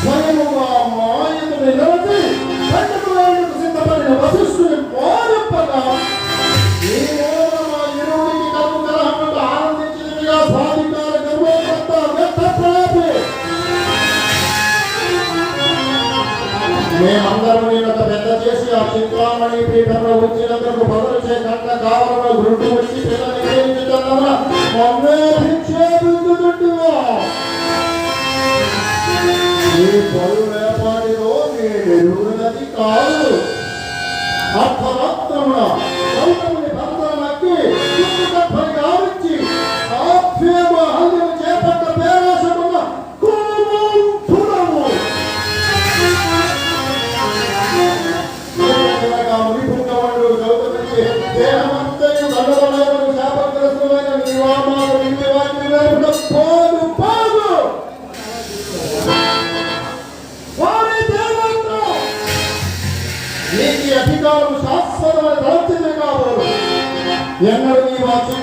స్వయముగా మాయను నిలబడి సిద్ధపడిన వశిష్ఠుని మా ఆనందించినవిగా సాధికార మేమందరం నేను పెద్ద చేసి ఆ చిత్రామణి పీఠంలో వచ్చినందుకు బదులు చే కట్ల గురుడు వచ్చి పిల్లలు ప్రేమించుతున్నా ఈ పలు వ్యాపారిలో నేను ఎరుగునది కాదు అర్థమాత్రమున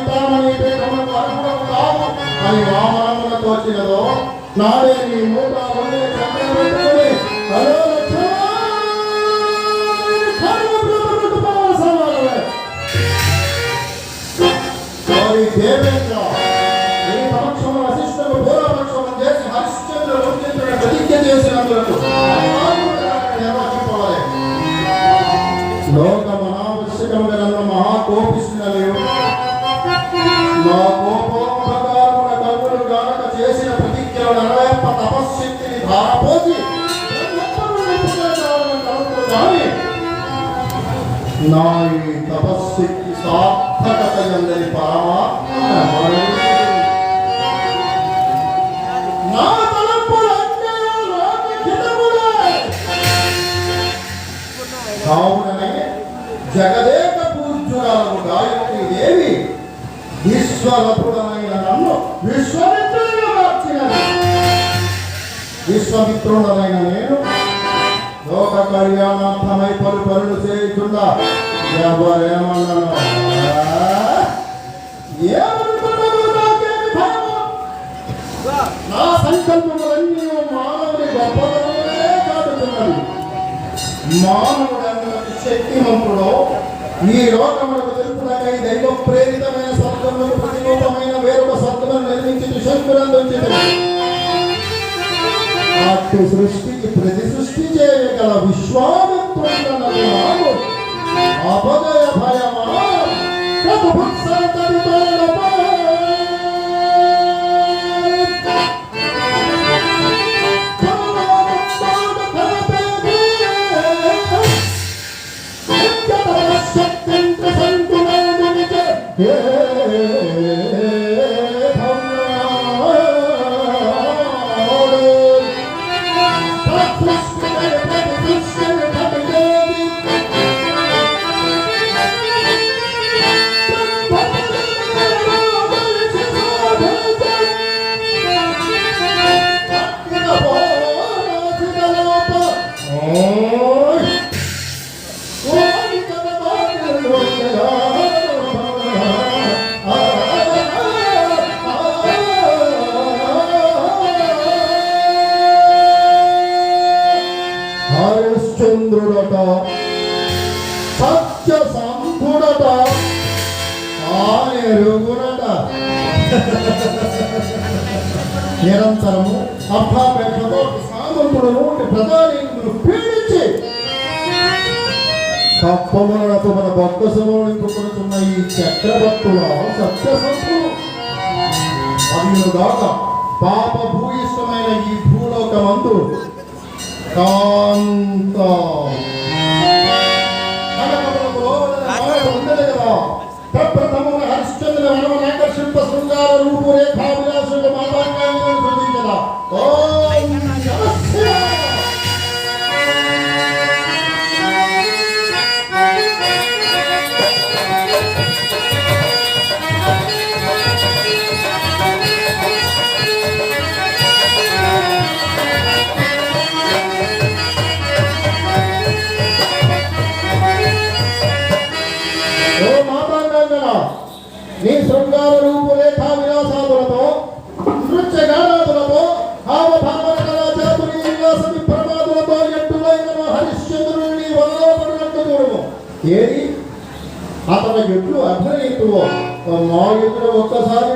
నీ మా చింతామణి పీఠములకు అని వామనమున తోచినదో నాడే నీ మూట దేవేంద్ర నీ వశిష్ఠుడు చేసి హరిశ్చంద్రుడు ప్రతిజ్ఞ కళ్యాణార్థమై పలు పనులు చేయుచుండా ఎవరేమన్నాను ఏమనుకున్నావు నా సంకల్పములన్నీ మానవుని గొప్పతనమే కాదుతున్నవి మానవుడన్నది శక్తిమంతుడు ఈ లోకములకు తెలుపునకై దైవ ప్రేరితమైన సత్వములు ప్రతిరూపమైన వేరొక సత్వమును నిర్మించి శంకులందు అటు సృష్టికి acepte సత్య సంధుడట ఆనెరుగునట నిరంతరము అర్థాపేక్షతో సామంతులను ప్రధాని పీడించి కప్పములతో మన బొక్కసములు నింపుకొనుతున్న ఈ చక్రవర్తుల సత్యసంతులు అవినుగాక పాప భూయిష్టమైన ఈ భూలోకమందు కాంతా అతను ఎట్లు అభినయితువో మా ఎదురు ఒక్కసారి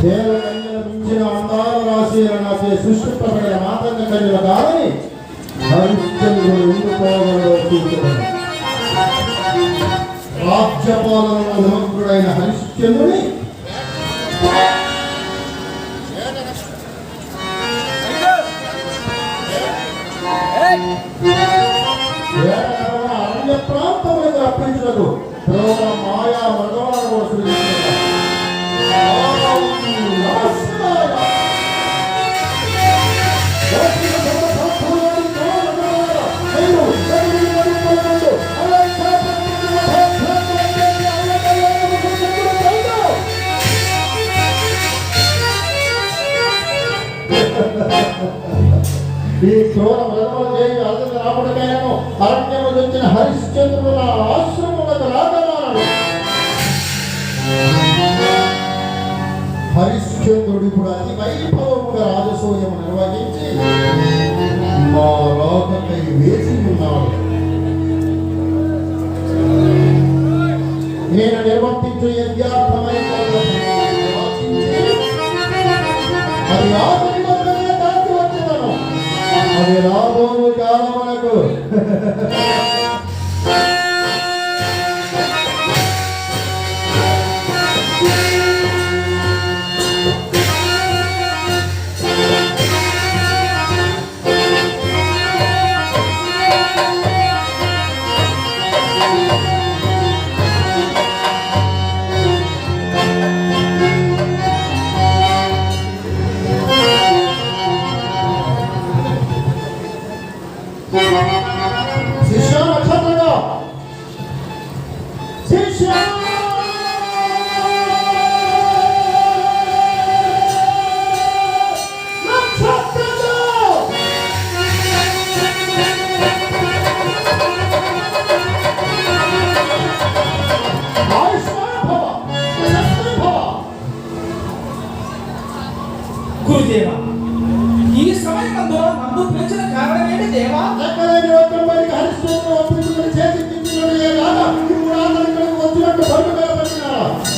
ప్రదర్శింపుము దేవకన్యల మించిన అందాల రాశి నాచే సృష్టింపబడిన మాతంగ కన్యల కాదని హరిశ్చంద్రుడు ఉండిపోవడంలో చూస్తున్నాడు రాజ్యపాలనలో నిమగ్నుడైన హరిశ్చంద్రుని అరణ్య ప్రాంతములకు మాయా మృగవాడు ఇప్పుడు అతి వైభవముగా రాజసూయము నిర్వహించి మా లోకకై వేసి ఉన్నాడు. నేను నిర్వర్తించే యజ్ఞార్థమైన అది ఆఖరి వద్దనే దాచి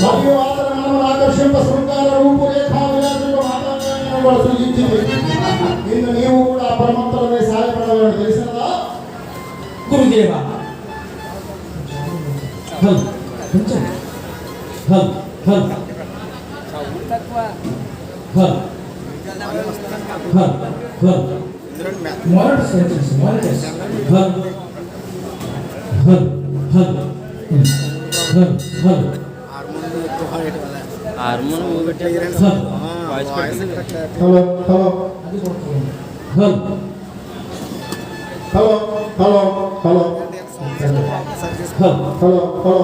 ಆಕರ್ಷಿಂಪ ಶೃಂಗಾರ ರೂಪುರೇಖಾ ವಿಲಾಸಗಳು ಮಾತಾಡಲು ಸೃಜಿಂಚಿದೆ ಇನ್ನು ನೀವು ಕೂಡ ಪರಮಂತರವೇ ಸಹಾಯಪಡಬೇಕು ತಿಳಿಸದ ಗುರುದೇವ ಹಲ್ ಹಲ್ ಹಲ್ ಹಲ್ ಹಲ್ Smart sentence, smart sentence. Hal, hal, hal, hal, hal. కొట్టుకోండి హలో హలో హలో హలో హల్ హలో హలో